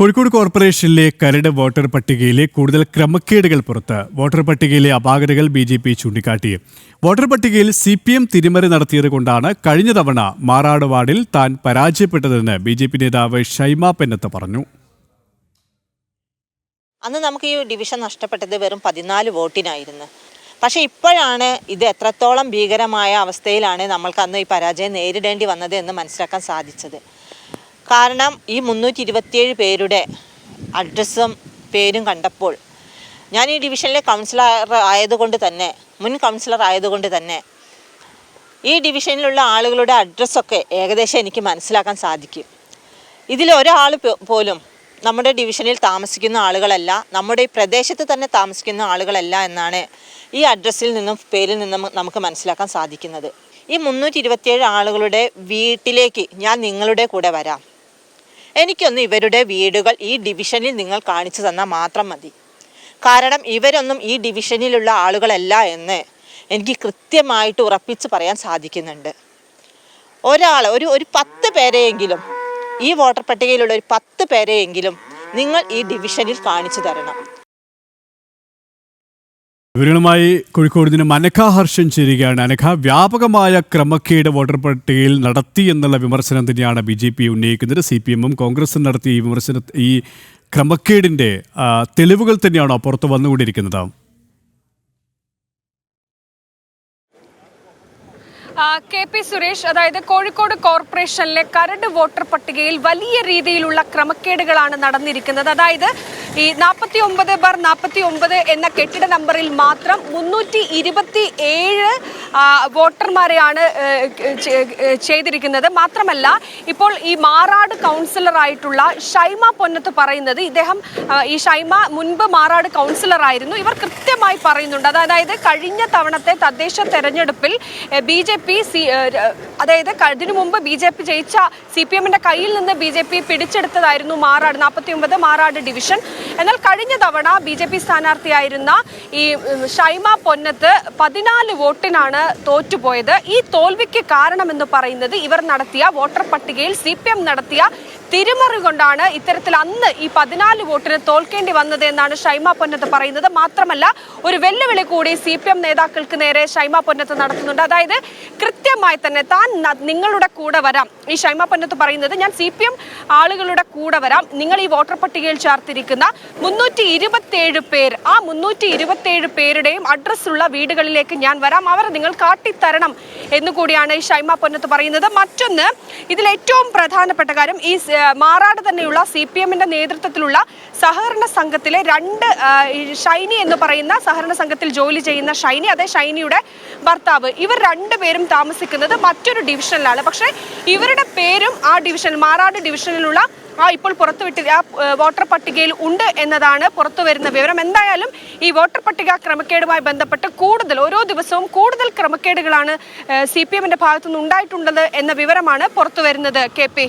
കോഴിക്കോട് കോർപ്പറേഷനിലെ കരട് വോട്ടർ പട്ടികയിലെ കൂടുതൽ ക്രമക്കേടുകൾ പുറത്ത് വോട്ടർ പട്ടികയിലെ അപാകതകൾ ബി ജെ പി ചൂണ്ടിക്കാട്ടി. വോട്ടർ പട്ടികയിൽ സി പി എം തിരിമറി നടത്തിയത് കൊണ്ടാണ് കഴിഞ്ഞ തവണ മാറാട് വാർഡിൽ താൻ പരാജയപ്പെട്ടതെന്ന് ബി ജെ പി നേതാവ് ഷൈമ പെന്നത്ത് പറഞ്ഞു. അന്ന് നമുക്ക് ഈ ഡിവിഷൻ നഷ്ടപ്പെട്ടത് വെറും പതിനാല് വോട്ടിനായിരുന്നു. പക്ഷേ ഇപ്പോഴാണ് ഇത് എത്രത്തോളം ഭീകരമായ അവസ്ഥയിലാണ് നമ്മൾക്ക് അന്ന് ഈ പരാജയം നേരിടേണ്ടി വന്നത് എന്ന് മനസ്സിലാക്കാൻ സാധിച്ചത്. കാരണം ഈ മുന്നൂറ്റി ഇരുപത്തിയേഴ് പേരുടെ അഡ്രസ്സും പേരും കണ്ടപ്പോൾ ഞാൻ ഈ ഡിവിഷനിലെ കൗൺസിലർ ആയതുകൊണ്ട് തന്നെ മുൻ കൗൺസിലർ ആയതുകൊണ്ട് തന്നെ ഈ ഡിവിഷനിലുള്ള ആളുകളുടെ അഡ്രസ്സൊക്കെ ഏകദേശം എനിക്ക് മനസ്സിലാക്കാൻ സാധിക്കും. ഇതിൽ ഒരാൾ പോലും നമ്മുടെ ഡിവിഷനിൽ താമസിക്കുന്ന ആളുകളല്ല നമ്മുടെ ഈ പ്രദേശത്ത് തന്നെ താമസിക്കുന്ന ആളുകളല്ല എന്നാണ് ഈ അഡ്രസ്സിൽ നിന്നും പേരിൽ നിന്നും നമുക്ക് മനസ്സിലാക്കാൻ സാധിക്കുന്നത്. ഈ മുന്നൂറ്റി ഇരുപത്തിയേഴ് ആളുകളുടെ വീട്ടിലേക്ക് ഞാൻ നിങ്ങളുടെ കൂടെ വരാം. എനിക്കൊന്ന് ഇവരുടെ വീടുകൾ ഈ ഡിവിഷനിൽ നിങ്ങൾ കാണിച്ചു തന്നാൽ മാത്രം മതി. കാരണം ഇവരൊന്നും ഈ ഡിവിഷനിലുള്ള ആളുകളല്ല എന്ന് എനിക്ക് കൃത്യമായിട്ട് ഉറപ്പിച്ച് പറയാൻ സാധിക്കുന്നുണ്ട്. ഒരാൾ ഒരു ഒരു പത്ത് പേരെയെങ്കിലും ഈ വോട്ടർ പട്ടികയിലുള്ള ഒരു പത്ത് പേരെയെങ്കിലും നിങ്ങൾ ഈ ഡിവിഷനിൽ കാണിച്ചു തരണം. വിവരങ്ങളുമായി കോഴിക്കോട് നിന്നും ഹർഷൻ ചേരുകയാണ്. അനഘ വ്യാപകമായ ക്രമക്കേട് വോട്ടർ പട്ടികയിൽ നടത്തി എന്നുള്ള വിമർശനം തന്നെയാണ് ബി ജെ പി ഉന്നയിക്കുന്നത്. സി പി എമ്മും കോൺഗ്രസും നടത്തിയ ഈ വിമർശന ഈ ക്രമക്കേടിന്റെ തെളിവുകൾ തന്നെയാണോ പുറത്തു വന്നുകൊണ്ടിരിക്കുന്നത്? കെ പി സുരേഷ് അതായത് കോഴിക്കോട് കോർപ്പറേഷനിലെ കരട് വോട്ടർ പട്ടികയിൽ വലിയ രീതിയിലുള്ള ക്രമക്കേടുകളാണ് നടന്നിരിക്കുന്നത്. അതായത് ഈ നാൽപ്പത്തി ഒമ്പത് ബാർ നാൽപ്പത്തി ഒമ്പത് എന്ന കെട്ടിട നമ്പറിൽ മാത്രം മുന്നൂറ്റി ഇരുപത്തി ഏഴ് വോട്ടർമാരെയാണ് ചെയ്തിരിക്കുന്നത്. മാത്രമല്ല ഇപ്പോൾ ഈ മാറാട് കൗൺസിലറായിട്ടുള്ള ഷൈമ പൊന്നത്ത് പറയുന്നത് ഇദ്ദേഹം ഈ ഷൈമ മുൻപ് മാറാട് കൗൺസിലറായിരുന്നു. ഇവർ കൃത്യമായി പറയുന്നുണ്ട്. അതായത് കഴിഞ്ഞ തവണത്തെ തദ്ദേശ തെരഞ്ഞെടുപ്പിൽ ബി ജെ പി സി അതായത് അതിനു മുമ്പ് ബി ജെ പി ജയിച്ച സി പി എമ്മിന്റെ കയ്യിൽ നിന്ന് ബി ജെ പി പിടിച്ചെടുത്തതായിരുന്നു മാറാട് നാൽപ്പത്തി ഒമ്പത് മാറാട് ഡിവിഷൻ. എന്നാൽ കഴിഞ്ഞ തവണ ബി ജെ പി സ്ഥാനാർത്ഥിയായിരുന്ന ഈ ഷൈമ പൊന്നത്ത് പതിനാല് വോട്ടിനാണ് തോറ്റുപോയത്. ഈ തോൽവിക്ക് കാരണമെന്ന് പറയുന്നത് ഇവർ നടത്തിയ വോട്ടർ പട്ടികയിൽ സി പി എം നടത്തിയ തിരിമറി കൊണ്ടാണ് ഇത്തരത്തിൽ അന്ന് ഈ പതിനാല് വോട്ടിന് തോൽക്കേണ്ടി വന്നത് എന്നാണ് ഷൈമ പൊന്നത്ത് പറയുന്നത്. മാത്രമല്ല ഒരു വെല്ലുവിളി കൂടി സി പി എം നേതാക്കൾക്ക് നേരെ ഷൈമ പൊന്നത്ത് നടത്തുന്നുണ്ട്. അതായത് കൃത്യമായി തന്നെ താൻ നിങ്ങളുടെ കൂടെ വരാം. ഈ ഷൈമ പൊന്നത്ത് പറയുന്നത് ഞാൻ സി പി എം ആളുകളുടെ കൂടെ വരാം. നിങ്ങൾ ഈ വോട്ടർ പട്ടികയിൽ ചേർത്തിരിക്കുന്ന മുന്നൂറ്റി ഇരുപത്തിയേഴ് പേർ ആ മുന്നൂറ്റി ഇരുപത്തിയേഴ് പേരുടെയും അഡ്രസ്സുള്ള വീടുകളിലേക്ക് ഞാൻ വരാം. അവർ നിങ്ങൾ കാട്ടിത്തരണം എന്നുകൂടിയാണ് ഈ ഷൈമ പൊന്നത്ത് പറയുന്നത്. മറ്റൊന്ന് ഇതിൽ ഏറ്റവും പ്രധാനപ്പെട്ട കാര്യം ഈ മാറാട് തന്നെയുള്ള സി പി എമ്മിന്റെ നേതൃത്വത്തിലുള്ള സഹകരണ സംഘത്തിലെ രണ്ട് ഷൈനി എന്ന് പറയുന്ന സഹകരണ സംഘത്തിൽ ജോലി ചെയ്യുന്ന ഷൈനി അതേ ഷൈനിയുടെ ഭർത്താവ്. ഇവർ രണ്ടുപേരും താമസിക്കുന്നത് മറ്റൊരു ഡിവിഷനിലാണ്. പക്ഷേ ഇവരുടെ പേരും ആ ഡിവിഷൻ മാറാട് ഡിവിഷനിലുള്ള ആ ഇപ്പോൾ പുറത്തുവിട്ട ആ വോട്ടർ പട്ടികയിൽ ഉണ്ട് എന്നതാണ് പുറത്തു വരുന്ന വിവരം. എന്തായാലും ഈ വോട്ടർ പട്ടിക ക്രമക്കേടുമായി ബന്ധപ്പെട്ട് കൂടുതൽ ഓരോ ദിവസവും കൂടുതൽ ക്രമക്കേടുകളാണ് സി പി എമ്മിന്റെ ഭാഗത്തുനിന്ന് ഉണ്ടായിട്ടുള്ളത് എന്ന വിവരമാണ് പുറത്തു വരുന്നത്. K P.